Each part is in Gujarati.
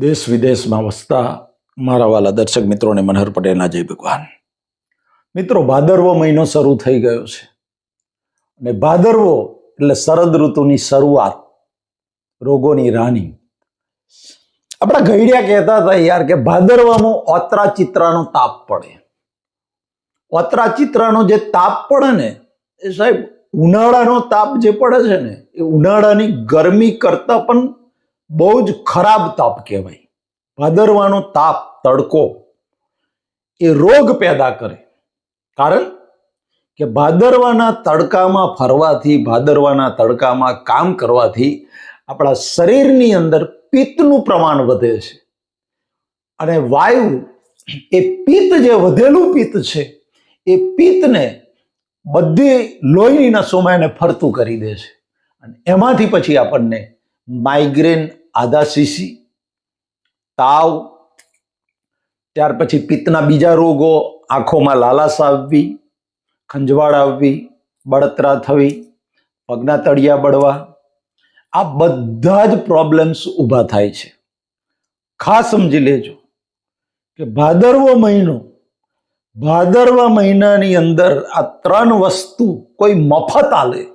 દેશ વિદેશમાં વસતા મારા વાલા દર્શક મિત્રોને મનહર પટેલના જય ભગવાન. મિત્રો, ભાદરવો મહિનો શરૂ થઈ ગયો છે. અને ભાદરવો એટલે શરદ ઋતુની શરૂઆત, રોગોની રાણી. આપણા ઘડિયા કહેતા હતા યાર કે ભાદરવામાં ઓતરા ચિત્રાનો તાપ પડે. ઓતરા ચિત્રાનો જે તાપ પડે ને, એ સાહેબ ઉનાળાનો તાપ જે પડે છે ને, એ ઉનાળાની ગરમી કરતાં પણ બહુ જ ખરાબ તાપ કહેવાય. ભાદરવાનો તાપ, તડકો એ રોગ પેદા કરે. કારણ કે ભાદરવાના તડકામાં ફરવાથી, ભાદરવાના તડકામાં કામ કરવાથી આપણા શરીરની અંદર પિત્તનું પ્રમાણ વધે છે. અને વાયુ એ પિત્ત જે વધેલું પિત્ત છે, એ પિત્તને બધી લોહીની નસોમાં ફરતું કરી દે છે. અને એમાંથી પછી આપણને માઇગ્રેન આધા સીસી તાવ, ત્યાર પછી પિત્તના બીજા રોગો, આંખોમાં લાલાશ આવવી, ખંજવાળ આવવી, બળતરા થવી, પગના તળિયા બળવા, આ બધા જ પ્રોબ્લેમ્સ ઊભા થાય છે. ખાસ સમજી લેજો કે ભાદરવો મહિનો, ભાદરવા મહિનાની અંદર આ ત્રણ વસ્તુ કોઈ મફત આલે.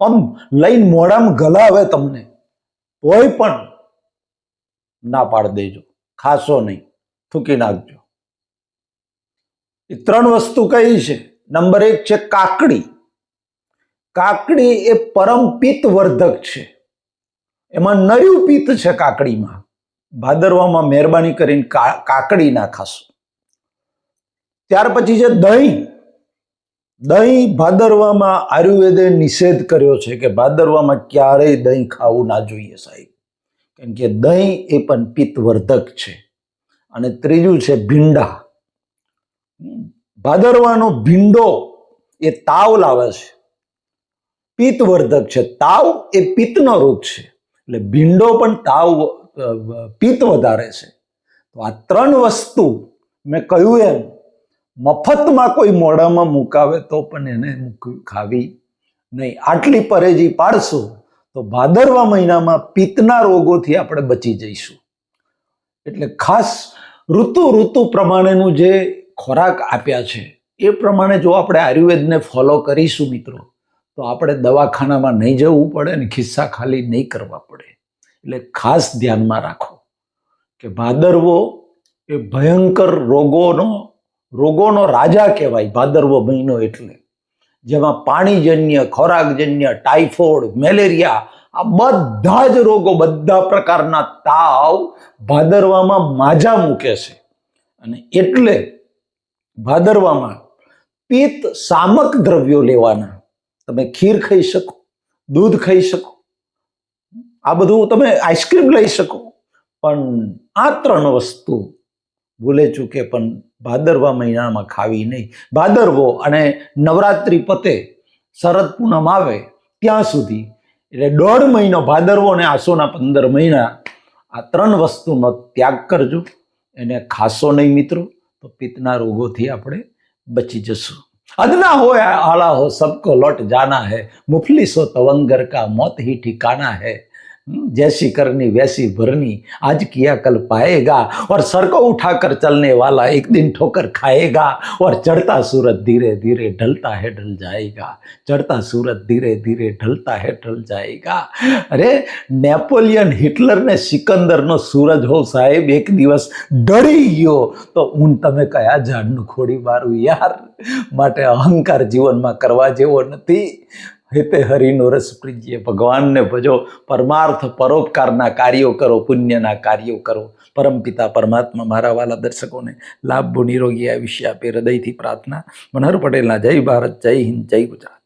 આમ લઈને મોઢામાં ગલાવે તમને. તોય પણ ના પાડ દેજો. ખાશો નહીં. થૂકી નાખજો. એ ત્રણ વસ્તુ કઈ છે? નંબર એક છે કાકડી. કાકડી એ પરમ પિત્ત વર્ધક છે. એમાં નયું પિત્ત છે કાકડીમાં. ભાદરવામાં મહેરબાની કરીને કાકડી ના ખાશો. ત્યાર પછી છે દહીં. દહીં ભાદરવામાં આયુર્વેદે નિષેધ કર્યો છે કે ભાદરવામાં ક્યારેય દહીં ખાવું ના જોઈએ સાહેબ. કેમ કે દહીં એ પણ પિત્તવર્ધક છે. અને ત્રીજું છે ભીંડા. ભાદરવાનો ભીંડો એ તાવ લાવે છે. પિત્તવર્ધક છે. તાવ એ પિત્તનો રોગ છે. એટલે ભીંડો પણ તાવ પિત્ત વધારે છે. તો આ ત્રણ વસ્તુ મેં કહ્યું એમ મફતમાં કોઈ મોઢામાં મુકાવે તો પણ એને ખાવી નહીં. આટલી પરેજી પાડશો તો ભાદરવા મહિનામાં પિત્તના રોગોથી આપણે બચી જઈશું. એટલે ખાસ ઋતુ ઋતુ પ્રમાણેનું જે ખોરાક આપ્યા છે, એ પ્રમાણે જો આપણે આયુર્વેદને ફોલો કરીશું મિત્રો, તો આપણે દવાખાનામાં નહીં જવું પડે અને ખિસ્સા ખાલી નહીં કરવા પડે. એટલે ખાસ ધ્યાનમાં રાખો કે ભાદરવો એ ભયંકર રોગોનો રોગોનો રાજા કહેવાય, ભાદરવો મહિનો એટલે. જેમાં પાણીજન્ય, ખોરાકજન્ય, ટાઇફોઇડ, મેલેરિયા, આ બધા જ રોગો બધા પ્રકારના તાવ ભાદરવામાં માજા મૂકે છે. અને એટલે ભાદરવામાં પિત્ત સામક દ્રવ્યો લેવાના. તમે ખીર ખાઈ શકો, દૂધ ખાઈ શકો, આ બધું તમે આઈસ્ક્રીમ લઈ શકો. પણ આ ત્રણ વસ્તુ ભૂલે ચૂકે પણ ભાદરવા મહિનામાં ખાવી નહીં ભાદરવો અને નવરાત્રિ પતે શરદ પૂનમ આવે ત્યાં સુધી એટલે દોઢ મહિનો ભાદરવો અને આસોના પંદર મહિના આ ત્રણ વસ્તુનો ત્યાગ કરજો એને ખાશો નહીં મિત્રો તો પિત્તના રોગોથી આપણે બચી જશું અદના हो या आला हो सबको लौट जाना है मुफलिस हो तवंगर का मौत ही ठिकाना है हम्म, जैसी करनी वैसी भरनी आज किया कल पाएगा और सर को उठाकर चलने वाला एक दिन ठोकर खाएगा और चढ़ता सूरज धीरे धीरे ढलता है ढल जाएगा चढ़ता सूरज धीरे धीरे ढलता है ढल जाएगा અરે નેપોલિયન હિટલરને સિકંદરનો સૂરજ હો સાહેબ એક દિવસ ઢળી ગયો તો હું તમે કયા ઝાડનું ખોડી મારું યાર માટે અહંકાર જીવનમાં કરવા જેવો નથી હેતે હરિનો રસ પ્રીજીએ ભગવાનને ભજો, પરમાર્થ પરોપકારના કાર્યો કરો, પુણ્યના કાર્યો કરો. પરમપિતા પરમાત્મા મારા વાલા દર્શકોને લાભ નિરોગી આ વિશે આપે, હૃદયથી પ્રાર્થના. મનહર પટેલના જય ભારત, જય હિન્દ, જય ગુજરાત.